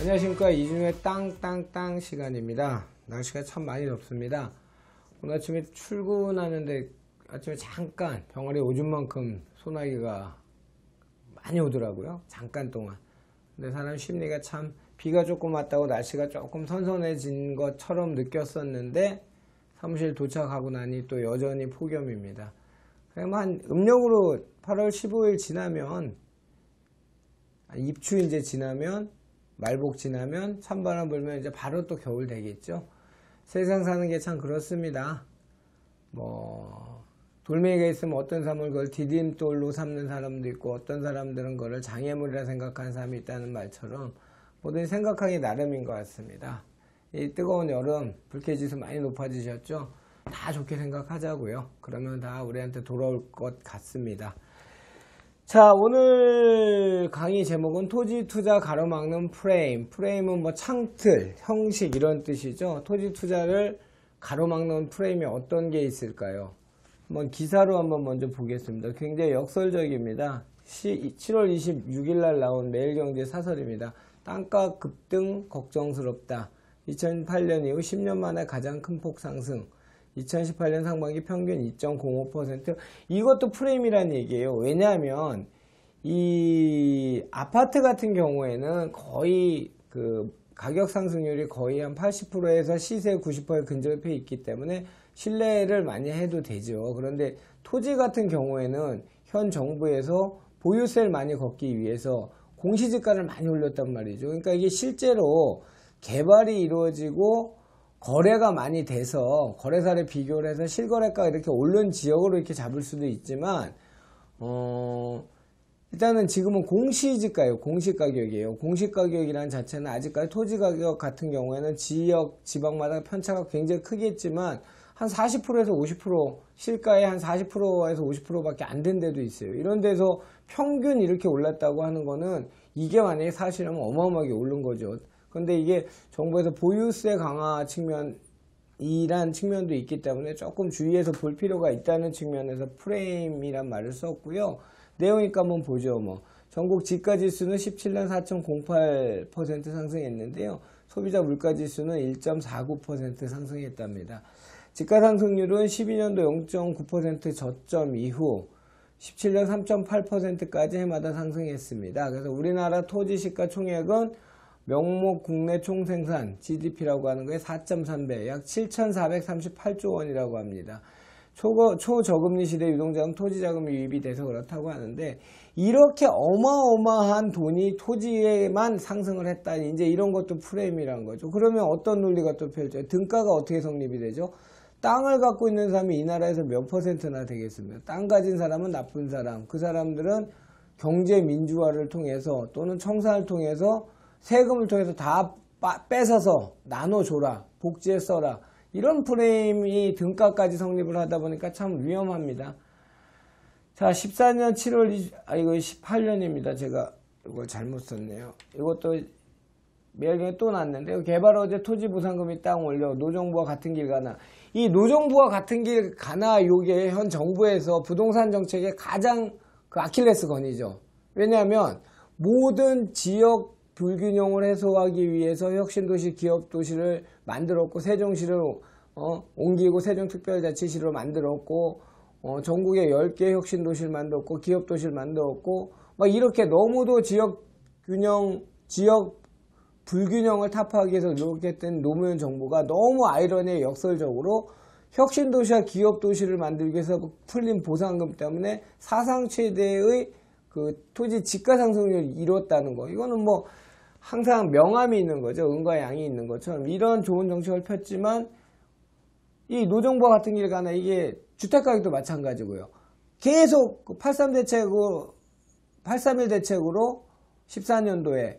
안녕하십니까. 이준호의 땅땅땅 시간입니다. 날씨가 참 많이 덥습니다. 오늘 아침에 출근하는데 아침에 잠깐 병아리 오줌 만큼 소나기가 많이 오더라고요. 잠깐 동안. 근데 사람 심리가 참 비가 조금 왔다고 날씨가 조금 선선해진 것처럼 느꼈었는데 사무실 도착하고 나니 또 여전히 폭염입니다. 그냥 한 음력으로 8월 15일 지나면 입추 이제 지나면 말복 지나면 찬바람 불면 이제 바로 또 겨울 되겠죠. 세상 사는 게 참 그렇습니다. 뭐 돌멩이가 있으면 어떤 사람을 그걸 디딤돌로 삼는 사람도 있고 어떤 사람들은 그거를 장애물이라 생각하는 사람이 있다는 말처럼 모든 생각하기 나름인 것 같습니다. 이 뜨거운 여름 불쾌지수 많이 높아지셨죠? 다 좋게 생각하자고요. 그러면 다 우리한테 돌아올 것 같습니다. 자, 오늘 강의 제목은 토지 투자 가로막는 프레임. 프레임은 뭐 창틀, 형식 이런 뜻이죠. 토지 투자를 가로막는 프레임이 어떤 게 있을까요? 한번 기사로 한번 먼저 보겠습니다. 굉장히 역설적입니다. 7월 26일 날 나온 매일경제 사설입니다. 땅가 급등 걱정스럽다. 2008년 이후 10년 만에 가장 큰 폭 상승. 2018년 상반기 평균 2.05% 이것도 프레임이라는 얘기예요. 왜냐하면 이 아파트 같은 경우에는 거의 그 가격 상승률이 거의 한 80%에서 시세 90% 근접해 있기 때문에 신뢰를 많이 해도 되죠. 그런데 토지 같은 경우에는 현 정부에서 보유세를 많이 걷기 위해서 공시지가를 많이 올렸단 말이죠. 그러니까 이게 실제로 개발이 이루어지고 거래가 많이 돼서 거래사를 비교를 해서 실거래가가 이렇게 오른 지역으로 이렇게 잡을 수도 있지만 어 일단은 지금은 공시지가예요. 공시가격이에요. 공시가격이라는 자체는 아직까지 토지가격 같은 경우에는 지역, 지방마다 편차가 굉장히 크겠지만 한 40%에서 50% 실가의 한 40%에서 50%밖에 안 된 데도 있어요. 이런 데서 평균 이렇게 올랐다고 하는 거는 이게 만약에 사실이면 어마어마하게 오른 거죠. 근데 이게 정부에서 보유세 강화 측면 이란 측면도 있기 때문에 조금 주의해서 볼 필요가 있다는 측면에서 프레임이란 말을 썼고요. 내용이니까 한번 보죠. 뭐 전국 지가지수는 17년 4.08% 상승했는데요. 소비자 물가지수는 1.49% 상승했답니다. 지가 상승률은 12년도 0.9% 저점 이후 17년 3.8%까지 해마다 상승했습니다. 그래서 우리나라 토지 시가 총액은 명목 국내 총생산 GDP라고 하는 거에 4.3배 약 7,438조 원이라고 합니다. 초, 초저금리 시대 유동자금 토지 자금이 유입이 돼서 그렇다고 하는데 이렇게 어마어마한 돈이 토지에만 상승을 했다 이제 이런 것도 프레임이란 거죠. 그러면 어떤 논리가 또 펼쳐요? 등가가 어떻게 성립이 되죠? 땅을 갖고 있는 사람이 이 나라에서 몇 퍼센트나 되겠습니까? 땅 가진 사람은 나쁜 사람. 그 사람들은 경제 민주화를 통해서 또는 청산을 통해서 세금을 통해서 다 뺏어서 나눠줘라. 복지에 써라. 이런 프레임이 등가까지 성립을 하다 보니까 참 위험합니다. 자, 14년 7월 20, 아, 이거 18년입니다. 제가 이걸 잘못 썼네요. 이것도 매일경에 또 났는데, 개발 어제 토지 보상금이 땅 올려 노정부와 같은 길 가나. 이 노정부와 같은 길 가나 요게 현 정부에서 부동산 정책의 가장 그 아킬레스 건이죠. 왜냐하면 모든 지역 불균형을 해소하기 위해서 혁신도시 기업도시를 만들었고 세종시를 어, 옮기고 세종특별자치시로 만들었고 어, 전국에 10개 혁신도시를 만들었고 기업도시를 만들었고 막 이렇게 너무도 지역 균형 지역 불균형을 타파하기 위해서 노력했던 노무현 정부가 너무 아이러니에 역설적으로 혁신도시와 기업도시를 만들기 위해서 풀린 보상금 때문에 사상 최대의 그 토지 지가 상승률을 이뤘다는 거. 이거는 뭐 항상 명암이 있는 거죠. 은과 양이 있는 것처럼 이런 좋은 정책을 폈지만 이 노정부와 같은 길 가나 이게 주택가격도 마찬가지고요. 계속 83그 대책으로 831 대책으로 14년도에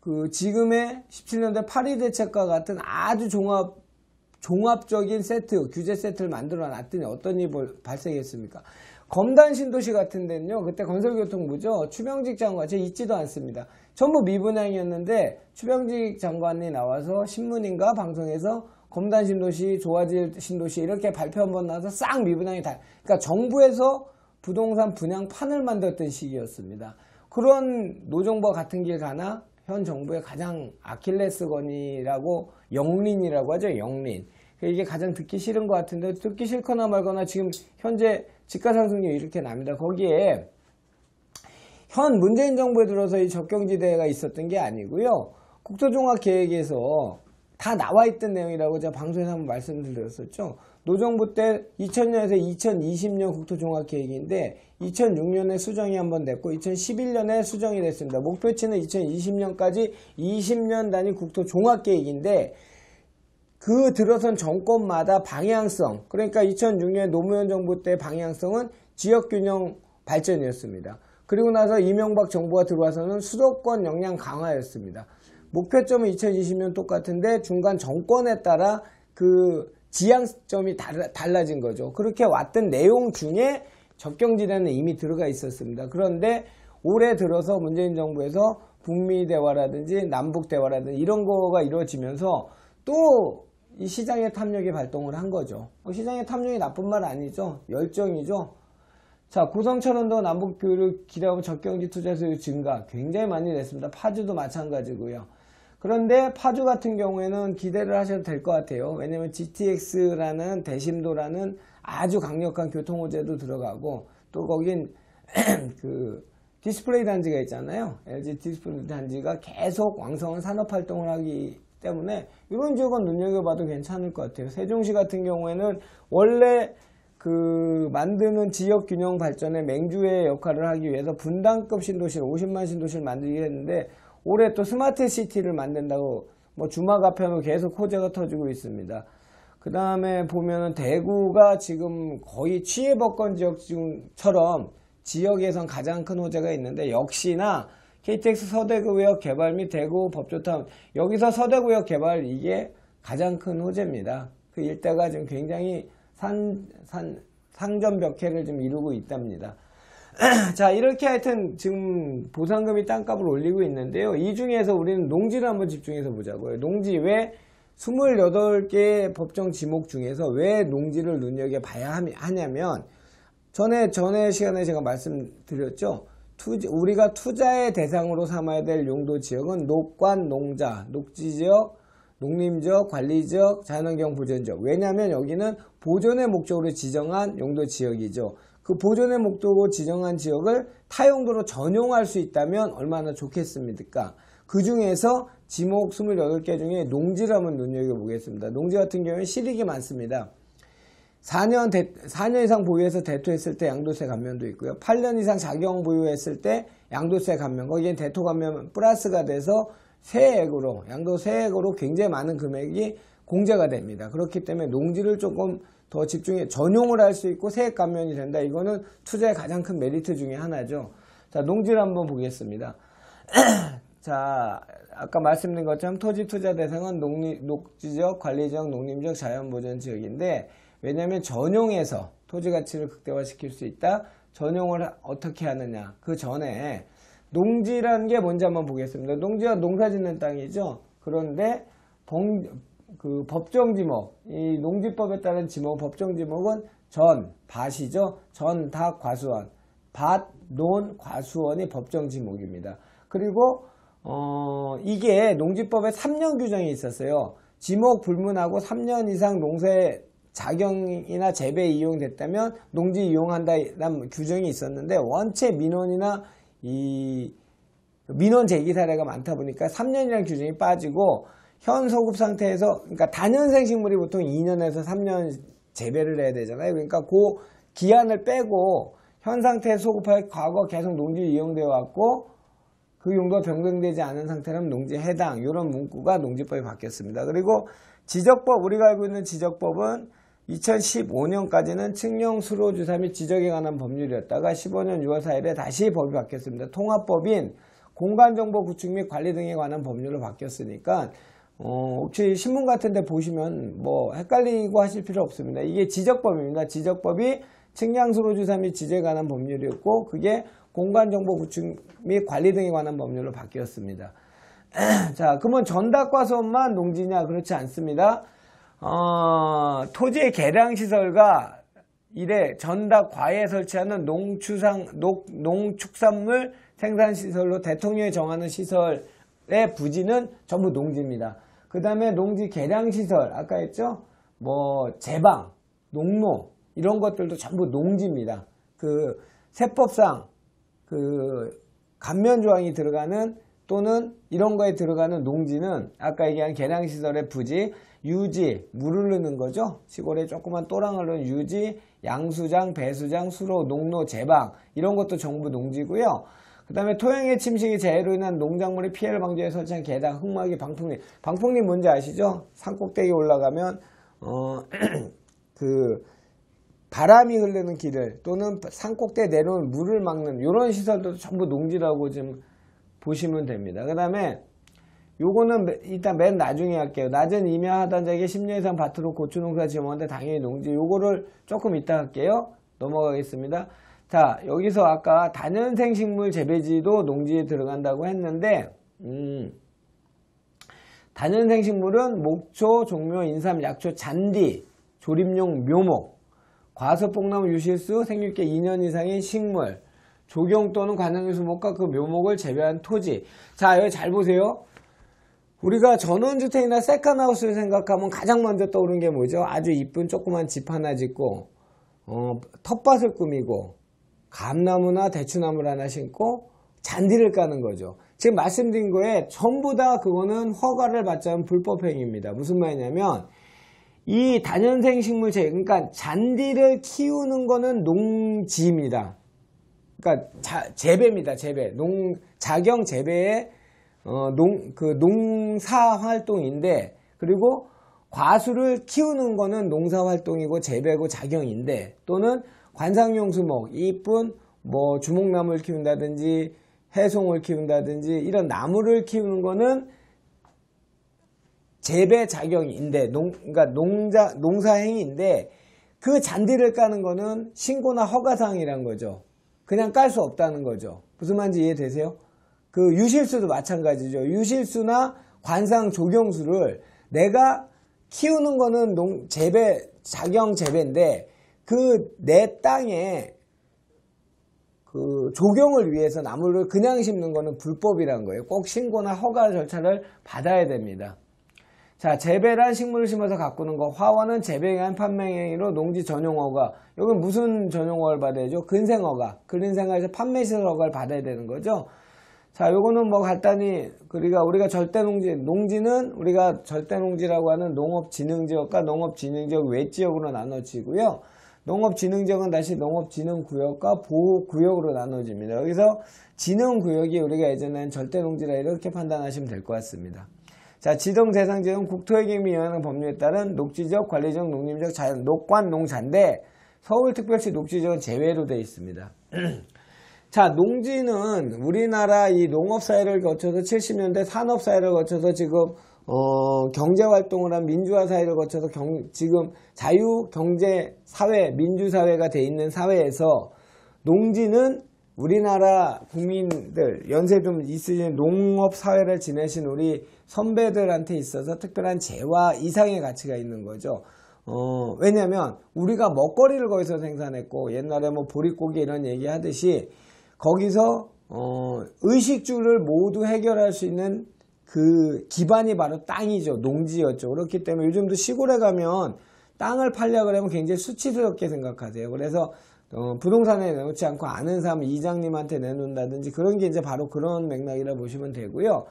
그 지금의 17년도 82 대책과 같은 아주 종합 종합적인 세트 규제 세트를 만들어 놨더니 어떤 일이 발생했습니까? 검단 신도시 같은 데는요, 그때 건설교통부죠. 추명직 장관, 제 잊지도 않습니다. 전부 미분양이었는데, 추명직 장관이 나와서 신문인가 방송에서 검단 신도시, 조화질 신도시 이렇게 발표 한 번 나와서 싹 미분양이 다, 그러니까 정부에서 부동산 분양 판을 만들었던 시기였습니다. 그런 노정부와 같은 길 가나, 현 정부의 가장 아킬레스건이라고 영린이라고 하죠. 영린. 이게 가장 듣기 싫은 것 같은데 듣기 싫거나 말거나 지금 현재 집가 상승률 이렇게 납니다. 거기에 현 문재인 정부에 들어서 이 적경지대가 있었던 게 아니고요. 국토종합계획에서 다 나와 있던 내용이라고 제가 방송에서 한번 말씀드렸었죠. 노정부 때 2000년에서 2020년 국토종합계획인데 2006년에 수정이 한번 됐고 2011년에 수정이 됐습니다. 목표치는 2020년까지 20년 단위 국토종합계획인데 그 들어선 정권마다 방향성 그러니까 2006년 노무현 정부 때 방향성은 지역균형 발전이었습니다. 그리고 나서 이명박 정부가 들어와서는 수도권 역량 강화였습니다. 목표점은 2020년 똑같은데 중간 정권에 따라 그 지향점이 달라, 진 거죠. 그렇게 왔던 내용 중에 적경지대는 이미 들어가 있었습니다. 그런데 올해 들어서 문재인 정부에서 북미 대화라든지 남북 대화라든지 이런 거가 이루어지면서 또 이 시장의 탐욕이 발동을 한 거죠. 뭐 시장의 탐욕이 나쁜 말 아니죠. 열정이죠. 자, 고성철원도 남북 교류를 기대하고 적경지 투자 수요 증가 굉장히 많이 됐습니다. 파주도 마찬가지고요. 그런데 파주 같은 경우에는 기대를 하셔도 될 것 같아요. 왜냐면 GTX라는 대심도라는 아주 강력한 교통호재도 들어가고 또 거긴 그 디스플레이 단지가 있잖아요. LG 디스플레이 단지가 계속 왕성한 산업 활동을 하기 때문에 이런 지역은 눈여겨봐도 괜찮을 것 같아요. 세종시 같은 경우에는 원래 그 만드는 지역 균형 발전의 맹주의 역할을 하기 위해서 분당급 신도시를 50만 신도시를 만들기 했는데 올해 또 스마트 시티를 만든다고 뭐 주막 앞에는 계속 호재가 터지고 있습니다. 그 다음에 보면은 대구가 지금 거의 취해법권 지역처럼 지역에선 가장 큰 호재가 있는데 역시나 KTX 서대구역 개발 및 대구 법조타운 여기서 서대구역 개발 이게 가장 큰 호재입니다. 그 일대가 지금 굉장히 산, 산, 상전벽해를 좀 이루고 있답니다. 자 이렇게 하여튼 지금 보상금이 땅값을 올리고 있는데요. 이 중에서 우리는 농지를 한번 집중해서 보자고요. 농지 왜 28개 법정 지목 중에서 왜 농지를 눈여겨봐야 하냐면 전에 전에 시간에 제가 말씀드렸죠. 투자, 우리가 투자의 대상으로 삼아야 될 용도 지역은 녹관, 농자, 녹지지역, 농림지역, 관리지역, 자연환경 보전지역. 왜냐하면 여기는 보존의 목적으로 지정한 용도 지역이죠. 그 보존의 목적으로 지정한 지역을 타용도로 전용할 수 있다면 얼마나 좋겠습니까? 그 중에서 지목 28개 중에 농지를 한번 눈여겨보겠습니다. 농지 같은 경우는 실익이 많습니다. 4년, 대, 4년 이상 보유해서 대토했을 때 양도세 감면도 있고요. 8년 이상 자경 보유했을 때 양도세 감면, 거기엔 대토 감면 플러스가 돼서 세액으로, 양도세액으로 굉장히 많은 금액이 공제가 됩니다. 그렇기 때문에 농지를 조금 더 집중해 전용을 할 수 있고 세액 감면이 된다. 이거는 투자의 가장 큰 메리트 중에 하나죠. 자, 농지를 한번 보겠습니다. 자, 아까 말씀드린 것처럼 토지 투자 대상은 농리, 녹지적, 관리적, 농림적, 자연보전 지역인데 왜냐하면 전용해서 토지 가치를 극대화시킬 수 있다. 전용을 어떻게 하느냐. 그 전에 농지라는 게 뭔지 한번 보겠습니다. 농지가 농사 짓는 땅이죠. 그런데 봉, 그 법정 지목, 이 농지법에 따른 지목, 법정 지목은 전, 밭이죠. 전, 닭, 과수원. 밭, 논, 과수원이 법정 지목입니다. 그리고 어, 이게 농지법에 3년 규정이 있었어요. 지목 불문하고 3년 이상 농사에 자경이나 재배 이용됐다면 농지 이용한다는 규정이 있었는데 원체 민원이나 이 민원 제기 사례가 많다 보니까 3년이라는 규정이 빠지고 현 소급 상태에서 그러니까 단연생 식물이 보통 2년에서 3년 재배를 해야 되잖아요. 그러니까 그 기한을 빼고 현 상태에 소급할 과거 계속 농지 이용되어 왔고 그 용도가 변경되지 않은 상태라면 농지 해당 이런 문구가 농지법이 바뀌었습니다. 그리고 지적법 우리가 알고 있는 지적법은 2015년까지는 칙령 수로 주사 및 지적에 관한 법률이었다가 15년 6월 4일에 다시 법이 바뀌었습니다. 통합법인 공간정보 구축 및 관리 등에 관한 법률로 바뀌었으니까 어, 혹시 신문 같은 데 보시면 뭐 헷갈리고 하실 필요 없습니다. 이게 지적법입니다. 지적법이 측량수로 주사 및 지적에 관한 법률이었고 그게 공간정보 구축 및 관리 등에 관한 법률로 바뀌었습니다. 자, 그러면 전닭과수원만 농지냐? 그렇지 않습니다. 어, 토지의 개량시설과 이래 전닭 과에 설치하는 농축산, 농, 농축산물 생산시설로 대통령이 정하는 시설 시설의 부지는 전부 농지입니다. 그 다음에 농지 개량시설, 아까 했죠? 뭐, 제방, 농로, 이런 것들도 전부 농지입니다. 그, 세법상, 그, 감면 조항이 들어가는 또는 이런 거에 들어가는 농지는 아까 얘기한 개량시설의 부지, 유지, 물을 넣는 거죠. 시골에 조그만 또랑을 넣은 유지, 양수장, 배수장, 수로, 농로, 제방 이런 것도 전부 농지고요. 그 다음에 토양의 침식이 재해로 인한 농작물의 피해를 방지해 설치한 계단, 흙막이, 방풍리. 방풍리 뭔지 아시죠? 산꼭대기 올라가면 어, 그 바람이 흐르는 길을 또는 산꼭대에 내려온 물을 막는 이런 시설도 전부 농지라고 지금 보시면 됩니다. 그 다음에 요거는 일단 맨 나중에 할게요. 낮은 임야 하단작에 10년 이상 밭으로 고추농사 지어먹는데 당연히 농지. 요거를 조금 이따 할게요. 넘어가겠습니다. 자, 여기서 아까 단연생 식물 재배지도 농지에 들어간다고 했는데, 음, 단연생 식물은 목초, 종묘, 인삼, 약초, 잔디, 조림용 묘목, 과수뽕나무 유실수, 생육계 2년 이상의 식물, 조경 또는 관상류 수목과 그 묘목을 재배한 토지. 자, 여기 잘 보세요. 우리가 전원주택이나 세컨하우스를 생각하면 가장 먼저 떠오르는 게 뭐죠? 아주 이쁜 조그만 집 하나 짓고 어, 텃밭을 꾸미고 감나무나 대추나무를 하나 심고 잔디를 까는 거죠. 지금 말씀드린 거에 전부 다 그거는 허가를 받지 않은 불법행위입니다. 무슨 말이냐면 이 단연생 식물체 그러니까 잔디를 키우는 거는 농지입니다. 그러니까 자, 재배입니다. 재배. 농 자경 재배의 어, 농, 그 농사 활동인데, 그리고 과수를 키우는 거는 농사 활동이고 재배고 작용인데, 또는 관상용 수목, 이쁜 뭐 주목나무를 키운다든지, 해송을 키운다든지, 이런 나무를 키우는 거는 재배 작용인데, 농, 그러니까 농자, 농사 행위인데, 그 잔디를 까는 거는 신고나 허가사항이란 거죠. 그냥 깔 수 없다는 거죠. 무슨 말인지 이해되세요? 그 유실수도 마찬가지죠. 유실수나 관상 조경수를 내가 키우는 거는 농, 재배, 작용 재배인데 그 내 땅에 그 조경을 위해서 나무를 그냥 심는 거는 불법이란 거예요. 꼭 신고나 허가 절차를 받아야 됩니다. 자, 재배란 식물을 심어서 가꾸는 거. 화원은 재배한 판매행위로 농지 전용허가. 여기 무슨 전용허가를 받아야 죠? 근생허가. 근생허가에서 판매시설 허가를 받아야 되는 거죠. 자, 요거는 뭐 간단히 우리가 우리가 절대 농지 농지는 우리가 절대 농지라고 하는 농업진흥지역과 농업진흥지역 외지역으로 나눠지고요. 농업진흥지역은 다시 농업진흥구역과 보호구역으로 나눠집니다. 여기서 진흥구역이 우리가 예전엔 절대농지라 이렇게 판단하시면 될 것 같습니다. 자, 지정 대상지역은 국토회계위원회 법률에 따른 녹지적, 관리적, 농림적, 자연, 녹관, 농자인데 서울특별시 녹지지역은 제외로 되어 있습니다. 자, 농지는 우리나라 이 농업사회를 거쳐서 70년대 산업사회를 거쳐서 지금 어, 경제활동을 한 민주화 사회를 거쳐서 경, 지금 자유 경제 사회, 민주 사회가 돼 있는 사회에서 농지는 우리나라 국민들, 연세 좀 있으신 농업 사회를 지내신 우리 선배들한테 있어서 특별한 재화 이상의 가치가 있는 거죠. 어, 왜냐면 우리가 먹거리를 거기서 생산했고 옛날에 뭐 보릿고기 이런 얘기 하듯이 거기서 어, 의식주를 모두 해결할 수 있는 그 기반이 바로 땅이죠. 농지였죠. 그렇기 때문에 요즘도 시골에 가면 땅을 팔려 그러면 굉장히 수치스럽게 생각하세요. 그래서 어, 부동산에 내놓지 않고 아는 사람 이장님한테 내놓는다든지 그런 게 이제 바로 그런 맥락이라 보시면 되고요.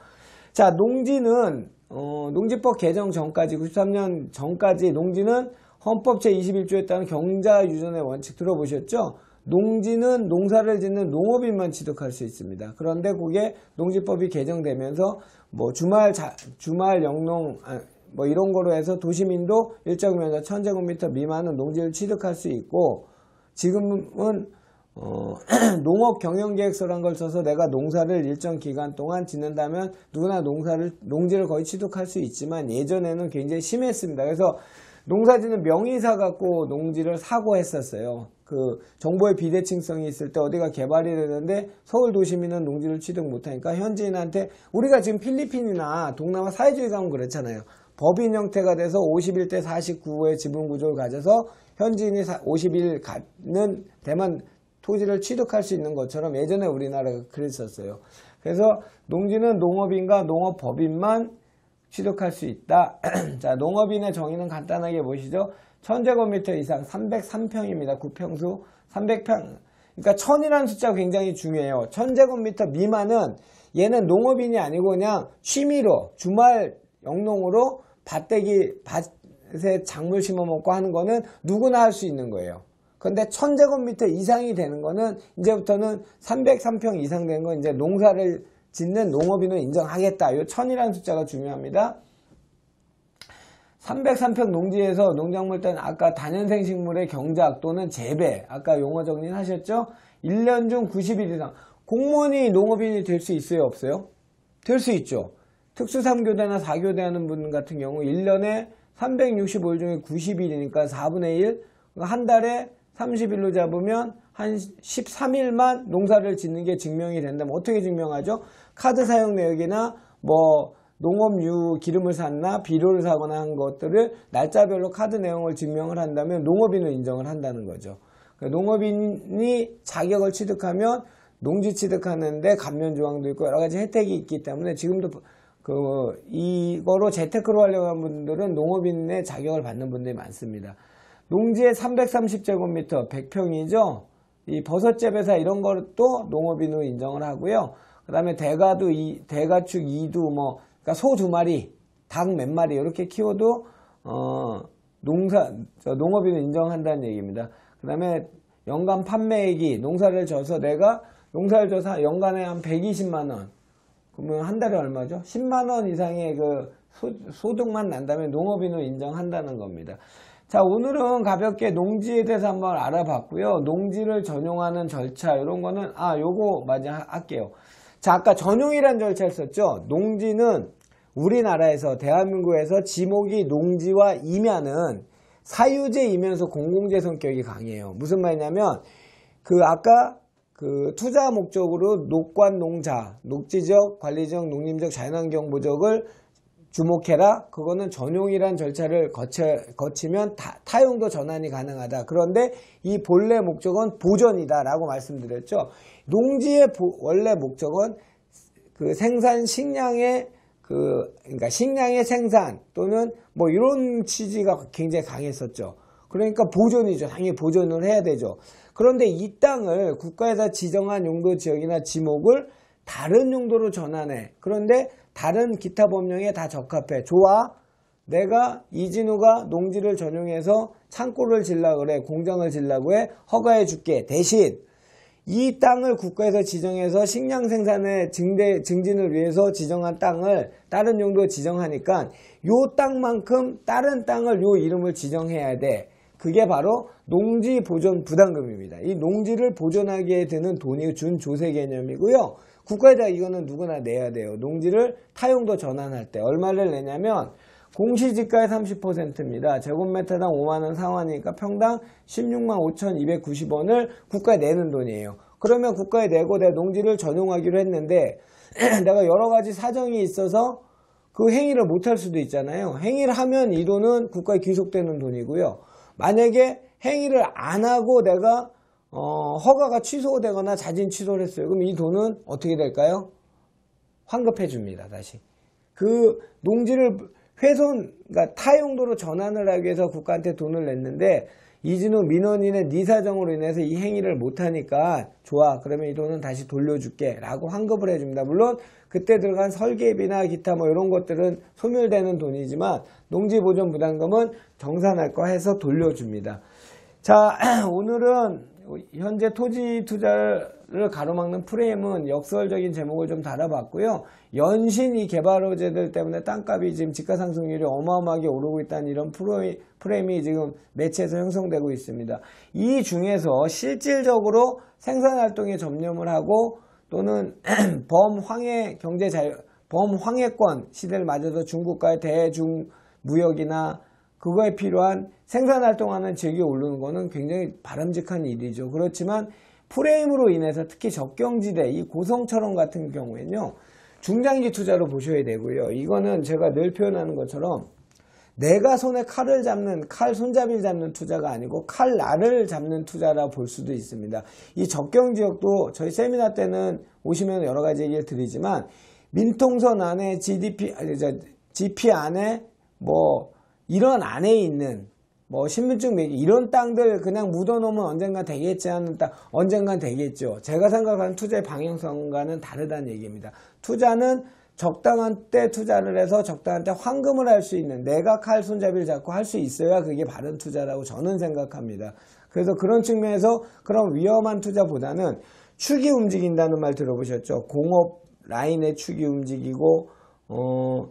자, 농지는 어, 농지법 개정 전까지 93년 전까지 농지는 헌법 제21조에 따른 경자유전의 원칙 들어보셨죠? 농지는 농사를 짓는 농업인만 취득할 수 있습니다. 그런데 그게 농지법이 개정되면서 뭐 주말 자, 주말 영농 아, 뭐 이런 거로 해서 도시민도 일정 면적 1000제곱미터 미만은 농지를 취득할 수 있고 지금은 어, 농업 경영계획서란 걸 써서 내가 농사를 일정 기간 동안 짓는다면 누구나 농사를 농지를 거의 취득할 수 있지만 예전에는 굉장히 심했습니다. 그래서 농사짓는 명의사 갖고 농지를 사고 했었어요. 그 정보의 비대칭성이 있을 때 어디가 개발이 되는데 서울 도시민은 농지를 취득 못하니까 현지인한테 우리가 지금 필리핀이나 동남아 사회주의 가면 그렇잖아요. 법인 형태가 돼서 51대 49의 지분 구조를 가져서 현지인이 51 갖는 대만 토지를 취득할 수 있는 것처럼 예전에 우리나라가 그랬었어요. 그래서 농지는 농업인과 농업법인만 취득할 수 있다. 자, 농업인의 정의는 간단하게 보시죠. 1000제곱미터 이상 303평입니다. 구평수 300평. 그러니까 1000이라는 숫자가 굉장히 중요해요. 1000제곱미터 미만은 얘는 농업인이 아니고 그냥 취미로 주말 영농으로 밭대기 밭 에 작물 심어 먹고 하는 거는 누구나 할 수 있는 거예요. 그런데 1000제곱미터 이상이 되는 거는 이제부터는 303평 이상 되는 건 이제 농사를 짓는 농업인을 인정하겠다. 이 1000이라는 숫자가 중요합니다. 303평 농지에서 농작물 때는 아까 단연생 식물의 경작 또는 재배 아까 용어 정리 하셨죠? 1년 중 90일 이상 공무원이 농업인이 될 수 있어요 없어요? 될 수 있죠. 특수 3교대나 4교대 하는 분 같은 경우 1년에 365일 중에 90일이니까 4분의 1, 한 달에 30일로 잡으면 한 13일만 농사를 짓는 게 증명이 된다면 어떻게 증명하죠? 카드 사용 내역이나 뭐 농업유 기름을 샀나 비료를 사거나 한 것들을 날짜별로 카드 내용을 증명을 한다면 농업인을 인정을 한다는 거죠. 그러니까 농업인이 자격을 취득하면 농지 취득하는데 감면 조항도 있고 여러 가지 혜택이 있기 때문에 지금도 그 이거로 재테크로 하려고 하는 분들은 농업인의 자격을 받는 분들이 많습니다. 농지의 330제곱미터 100평이죠. 이 버섯 재배사 이런 것도 농업인으로 인정을 하고요. 그 다음에 대가도 이 대가축 2두 뭐 그러니까 소 두 마리, 닭 몇 마리 이렇게 키워도 어 농사 농업인을 인정한다는 얘기입니다. 그 다음에 연간 판매액이 농사를 져서 내가 농사를 져서 연간에 한 120만 원 그러면 한 달에 얼마죠? 10만 원 이상의 그 소, 득만 난다면 농업인을 인정한다는 겁니다. 자 오늘은 가볍게 농지에 대해서 한번 알아봤고요. 농지를 전용하는 절차 이런 거는 아 요거 맞아 할게요. 자 아까 전용이란 절차를 썼죠. 농지는 우리나라에서 대한민국에서 지목이 농지와 이면은 사유제이면서 공공재 성격이 강해요. 무슨 말이냐면 그 아까 그 투자 목적으로 녹관 농자, 녹지적, 관리적, 농림적, 자연환경 보적을 주목해라. 그거는 전용이란 절차를 거쳐, 거치면 타, 타용도 전환이 가능하다. 그런데 이 본래 목적은 보전이다 라고 말씀드렸죠. 농지의 보, 원래 목적은 그 생산 식량의 그 그러니까 식량의 생산 또는 뭐 이런 취지가 굉장히 강했었죠. 그러니까 보존이죠. 당연히 보존을 해야 되죠. 그런데 이 땅을 국가에서 지정한 용도 지역이나 지목을 다른 용도로 전환해. 그런데 다른 기타 법령에 다 적합해. 좋아. 내가 이진우가 농지를 전용해서 창고를 질라 그래. 공장을 질라고 해. 허가해 줄게. 대신 이 땅을 국가에서 지정해서 식량 생산의 증대, 증진을 위해서 지정한 땅을 다른 용도 지정하니까 요 땅만큼 다른 땅을 요 이름을 지정해야 돼. 그게 바로 농지 보존 부담금입니다. 이 농지를 보존하기에 드는 돈이 준 조세 개념이고요. 국가에다 이거는 누구나 내야 돼요. 농지를 타용도 전환할 때 얼마를 내냐면 공시지가의 30%입니다. 제곱미터당 5만원 상환이니까 평당 16만 5,290원을 국가에 내는 돈이에요. 그러면 국가에 내고 내 농지를 전용하기로 했는데 내가 여러 가지 사정이 있어서 그 행위를 못할 수도 있잖아요. 행위를 하면 이 돈은 국가에 귀속되는 돈이고요. 만약에 행위를 안 하고 내가 어, 허가가 취소되거나 자진 취소를 했어요. 그럼 이 돈은 어떻게 될까요? 환급해 줍니다. 다시. 그 농지를 훼손, 그러니까 타용도로 전환을 하기 위해서 국가한테 돈을 냈는데 이진우 민원인의 네 사정으로 인해서 이 행위를 못하니까 좋아 그러면 이 돈은 다시 돌려줄게 라고 환급을 해줍니다. 물론 그때 들어간 설계비나 기타 뭐 이런 것들은 소멸되는 돈이지만 농지보존부담금은 정산할 거 해서 돌려줍니다. 자 오늘은 현재 토지 투자를 가로막는 프레임은 역설적인 제목을 좀 다뤄봤고요. 연신 이 개발 호재들 때문에 땅값이 지금 집가 상승률이 어마어마하게 오르고 있다는 이런 프레임이 지금 매체에서 형성되고 있습니다. 이 중에서 실질적으로 생산 활동에 접념을 하고 또는 범황해 경제 자유, 범황해권 시대를 맞아서 중국과의 대중 무역이나 그거에 필요한 생산 활동하는 지역이 오르는 것은 굉장히 바람직한 일이죠. 그렇지만 프레임으로 인해서 특히 적경지대, 이 고성처럼 같은 경우에는요. 중장기 투자로 보셔야 되고요. 이거는 제가 늘 표현하는 것처럼 내가 손에 칼을 잡는 칼 손잡이를 잡는 투자가 아니고 칼 날을 잡는 투자라 볼 수도 있습니다. 이 적경 지역도 저희 세미나 때는 오시면 여러 가지 얘기를 드리지만 민통선 안에 GDP 아니 저 GP 안에 뭐 이런 안에 있는 뭐 신분증 매기 이런 땅들 그냥 묻어놓으면 언젠가 되겠지 하는 땅 언젠간 되겠죠. 제가 생각하는 투자의 방향성과는 다르다는 얘기입니다. 투자는 적당한 때 투자를 해서 적당한 때 환금을 할 수 있는 내가 칼 손잡이를 잡고 할 수 있어야 그게 바른 투자라고 저는 생각합니다. 그래서 그런 측면에서 그런 위험한 투자보다는 축이 움직인다는 말 들어보셨죠? 공업 라인의 축이 움직이고 어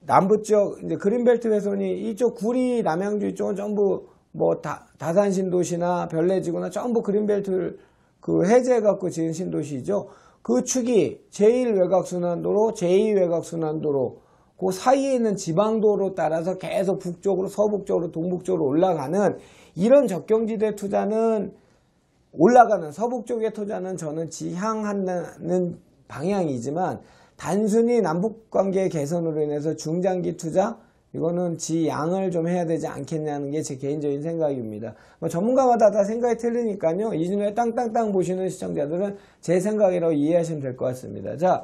남부 쪽 이제 그린벨트 훼손이 이쪽 구리 남양주 이쪽은 전부 뭐 다, 다산 신도시나 별내지구나 전부 그린벨트를 그 해제해 갖고 지은 신도시죠. 그 축이 제1 외곽순환도로, 제2 외곽순환도로 그 사이에 있는 지방도로 따라서 계속 북쪽으로, 서북쪽으로, 동북쪽으로 올라가는 이런 적경지대 투자는 올라가는 서북쪽의 투자는 저는 지향하는 방향이지만 단순히 남북관계 개선으로 인해서 중장기 투자 이거는 지 양을 좀 해야 되지 않겠냐는 게 제 개인적인 생각입니다. 뭐 전문가마다 다 생각이 틀리니까요. 이준호의 땅땅땅 보시는 시청자들은 제 생각이라고 이해하시면 될 것 같습니다. 자,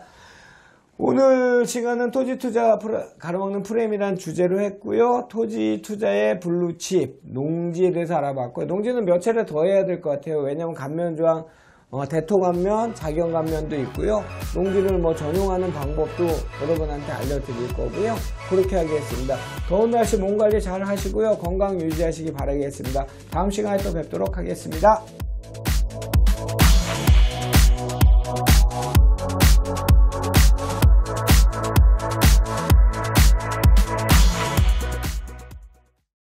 오늘 시간은 토지 투자 가로막는 프레임이란 주제로 했고요. 토지 투자의 블루칩, 농지에 대해서 알아봤고요. 농지는 몇 차례 더 해야 될 것 같아요. 왜냐하면 감면조항 어, 대토감면, 자경감면도 있고요. 농지를 뭐 전용하는 방법도 여러분한테 알려드릴 거고요. 그렇게 하겠습니다. 더운 날씨 몸 관리 잘 하시고요. 건강 유지하시기 바라겠습니다. 다음 시간에 또 뵙도록 하겠습니다.